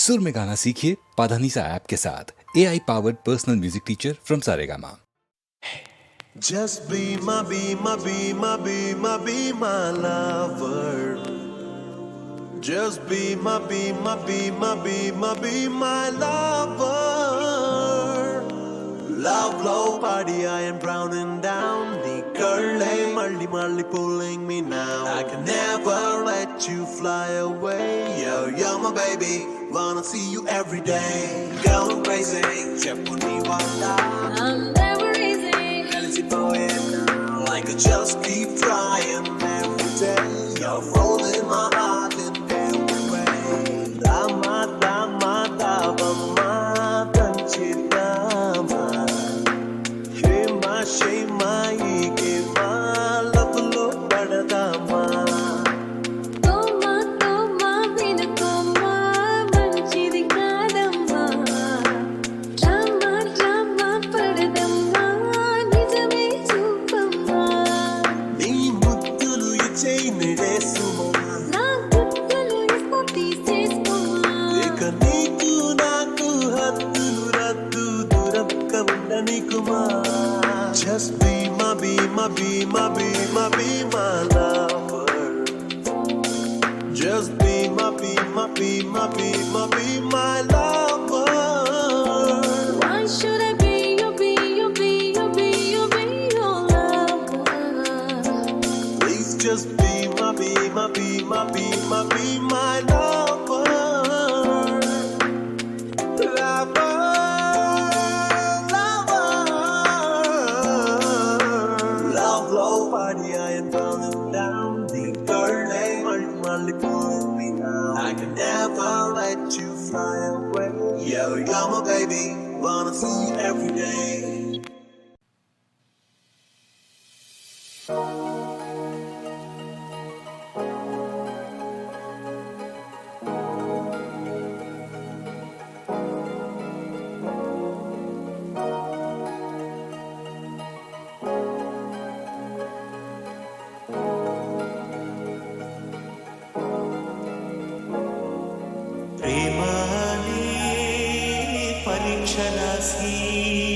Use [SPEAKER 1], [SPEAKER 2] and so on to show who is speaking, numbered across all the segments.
[SPEAKER 1] सुर में गाना सीखिए पाधानीसा ऐप के साथ A I powered personal music teacher from Saregama
[SPEAKER 2] Just be my, be my, be my, be my, be my lover. Just be my, be my, be my, be my, be my lover. Love low party, I am browning down. The curly, Molly, Molly pulling me now. I can never let you fly away. Yo, you're my baby, wanna see you every day. Going crazy, Japanese wanda.
[SPEAKER 3] I'm never easy.
[SPEAKER 2] Reality like I just keep trying every day. You're rolling my heart in every way. Dama, dama, dama, don't dama. Shema, shema, Yo, you're my baby, wanna see you every day
[SPEAKER 3] see.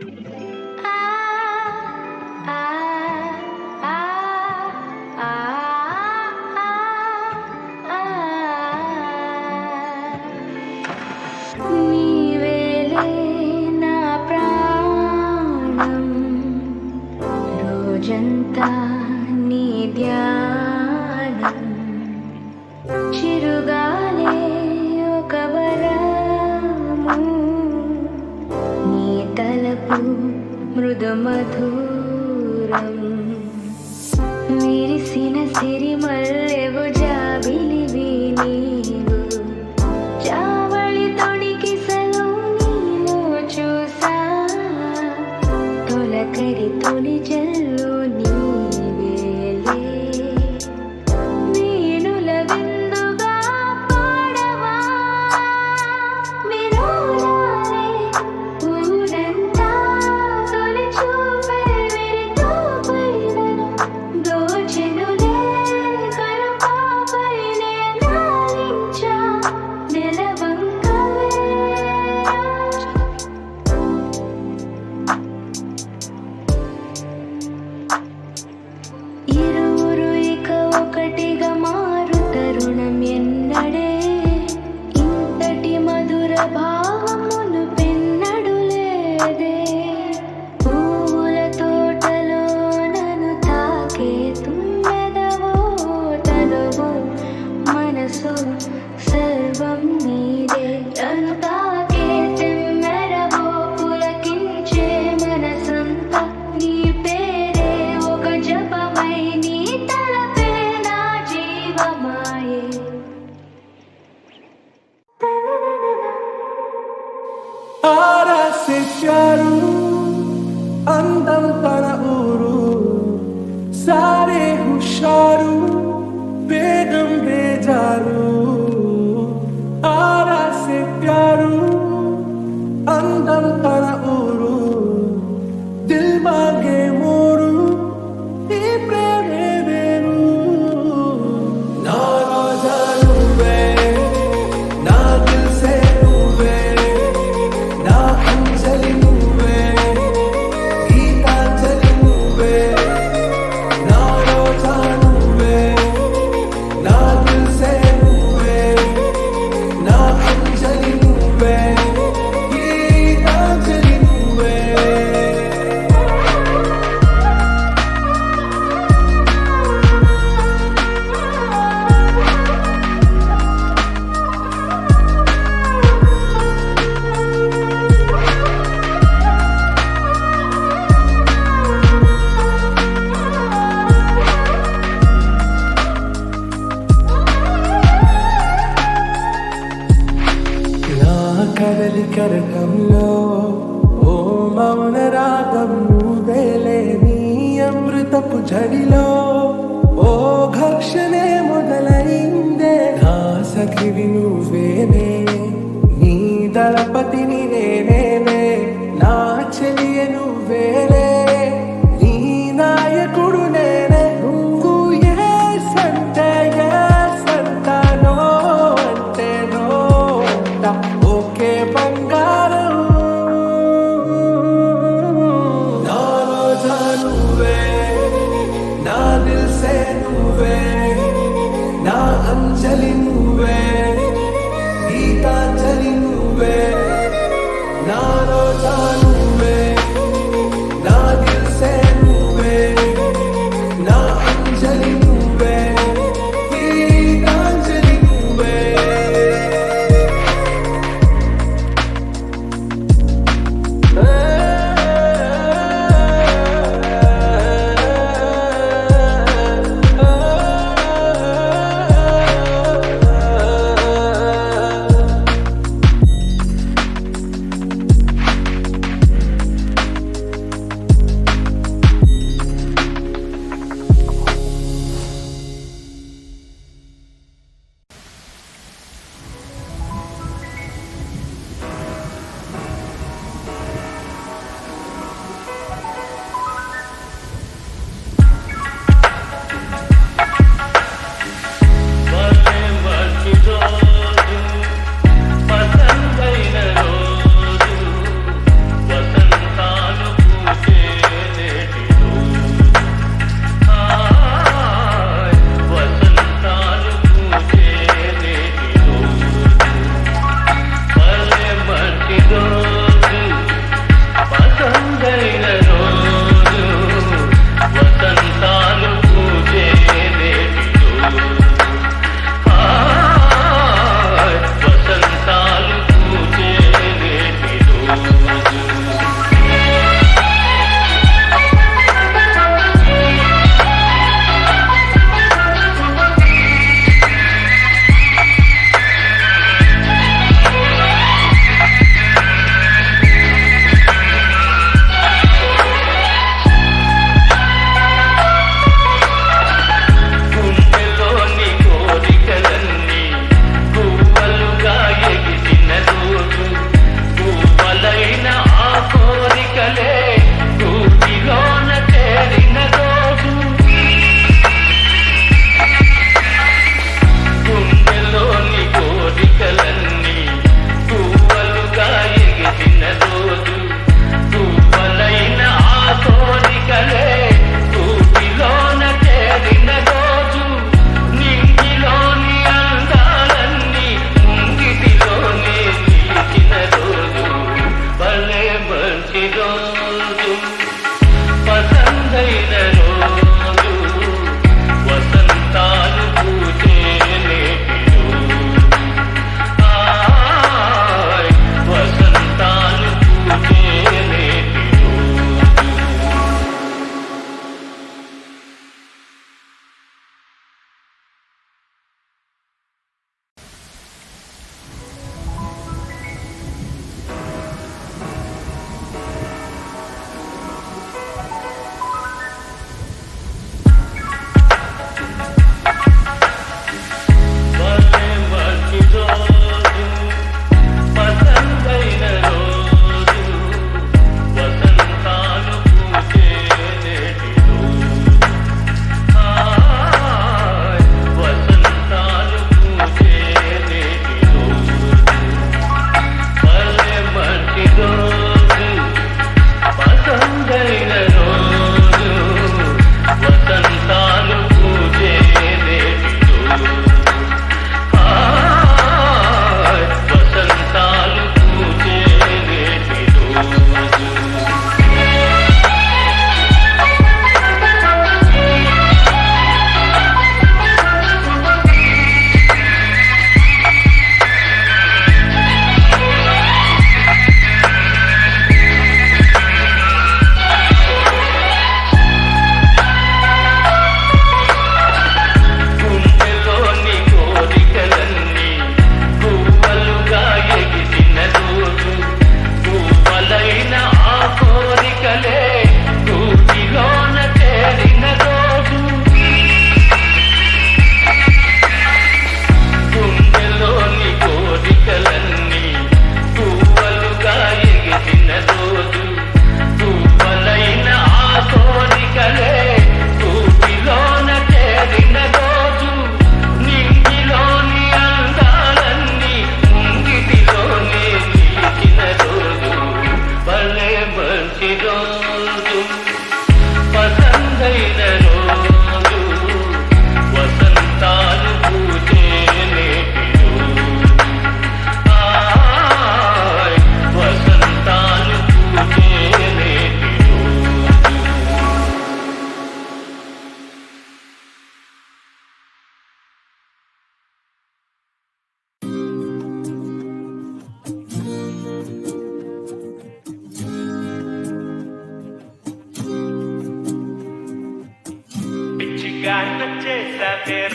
[SPEAKER 3] Thank you. baby moves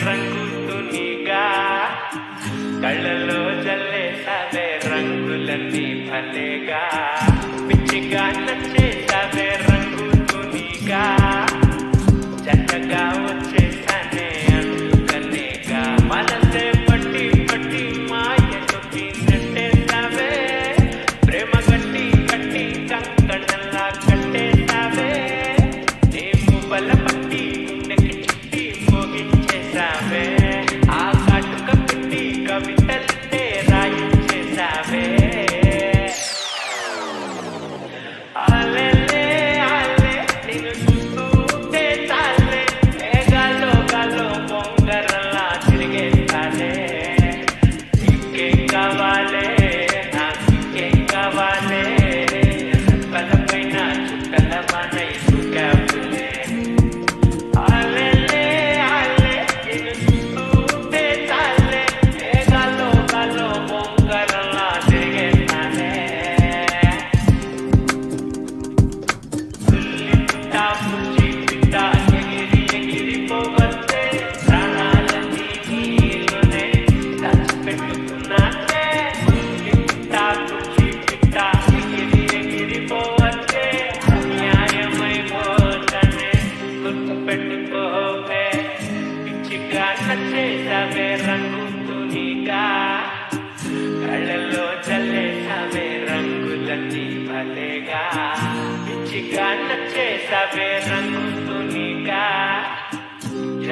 [SPEAKER 3] రంగుతునిగా కళ్ళలో జల్లే
[SPEAKER 4] సవే రంగులన్నీ భలేగా. పిచ్చిగా నచ్చే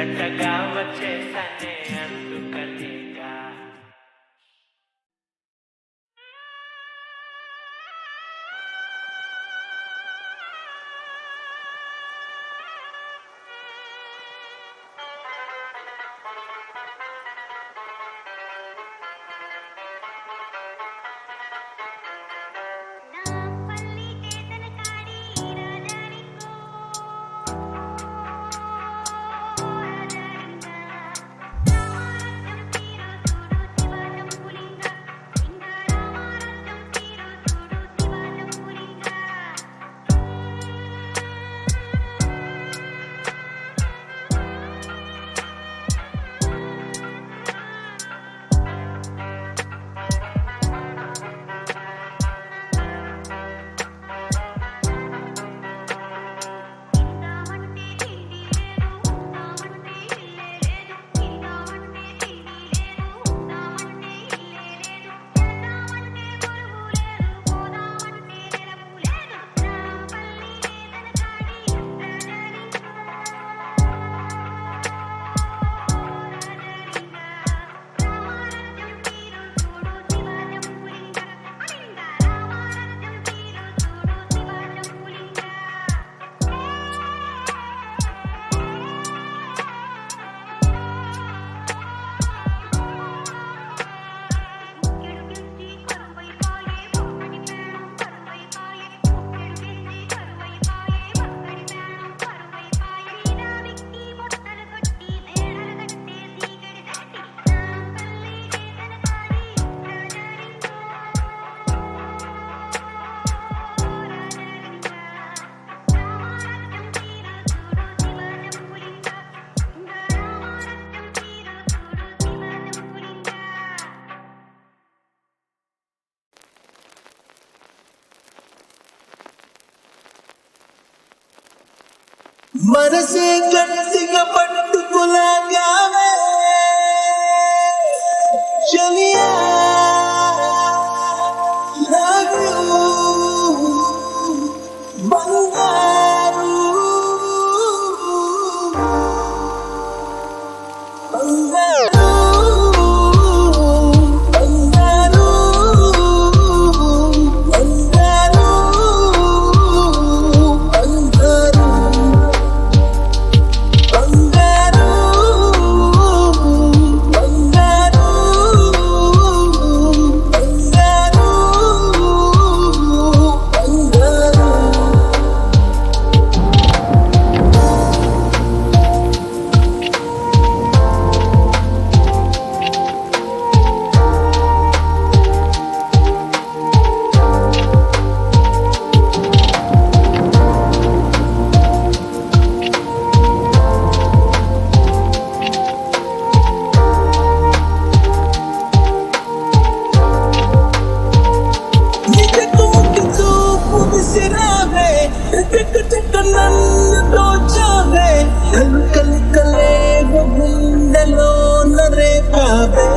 [SPEAKER 4] జంటగా వచ్చేసానే.
[SPEAKER 2] Please ಚಿಕ್ಕ ನನ್ನು ತೋಚದೆ ಕಲಿ ಕಲೆ ಗೋವಿಂದಲೋ ನರೇ
[SPEAKER 4] ಪಾವೆ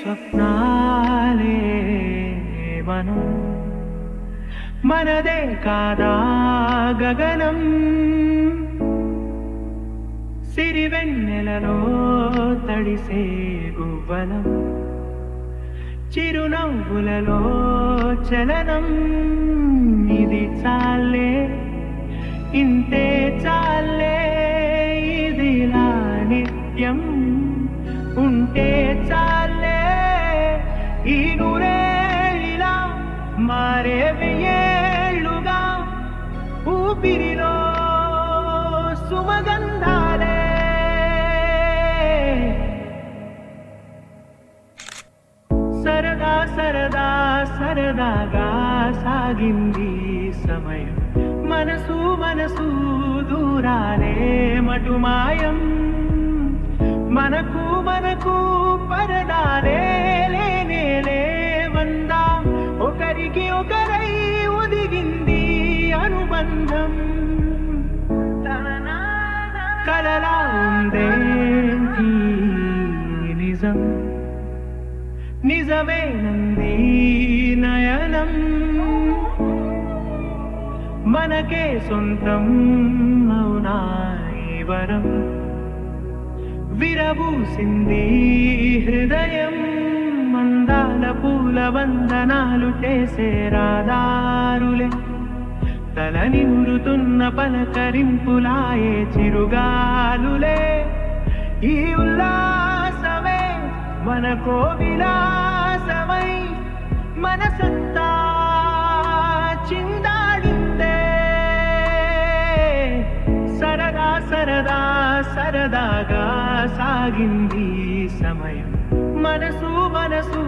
[SPEAKER 4] స్వప్నాలే మనం మనదే కాదా గగనం సిరివెన్నెలలో తడిసే గువ్వలం చిరునవ్వులలో చలనం ఇది చాలే ఇంతే చాలే ఇదిలా నిత్యం ఉంటే చ ఈ నూరేళ్ళిలా మారే వెయ్యేళ్ళుగా ఊపిరిలో సుమగంధాలే సరదా సరదా సరదాగా సాగింది సమయం మనసు మనసు దూరాలే మటుమాయం మనకు మనకు పరదాలే కలలా ఉందేంటి నిజం. నిజమేనంది నయనం. మనకే సొంతం అవునా వరం? విరబూసింది హృదయం. మందాల పూల వందనాలు చేసే రాదారులే తల నిమురుతున్న పలకరింపులాయే చిరుగాలులే. ఈ ఉల్లాసమే మనకో విలాసమై మనసంతా చిందాడిందే. సరదా సరదా సరదాగా సాగింది సమయం. మనసు మనసు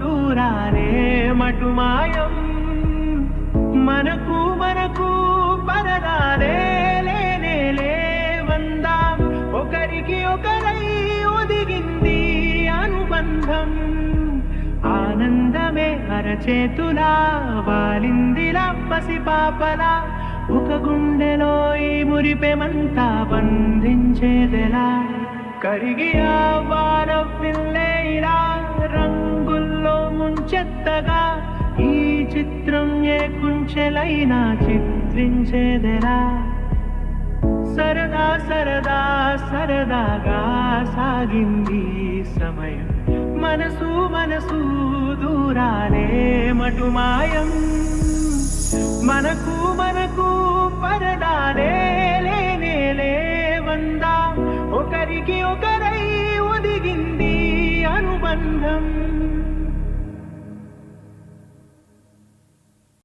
[SPEAKER 4] దూరాలే మటుమాయం. మనకు మనకు పరదాలే లేనే ఒకరికి ఒకరై ఒదిగింది అనుబంధం. ఆనందమే అరచేతులా వాలిందిలా పసిపాపలా ఒక గుండెలో ఈ మురిపెమంతా బంధించేదెలా? కరిగి ఆ వారవిల్లే ఇలా రంగుల్లో ముంచెత్తగా ఈ చిత్రం ఏ కుంచెలైనా చిత్రించేదెరా సరదా సరదా సరదాగా సాగింది సమయం. మనసు మనసు దూరాలే మటుమాయం మనకు మనకు పరదాలే లేనేలే వందా ఒకరికి ఒకరై ఒదిగింది అనుబంధం.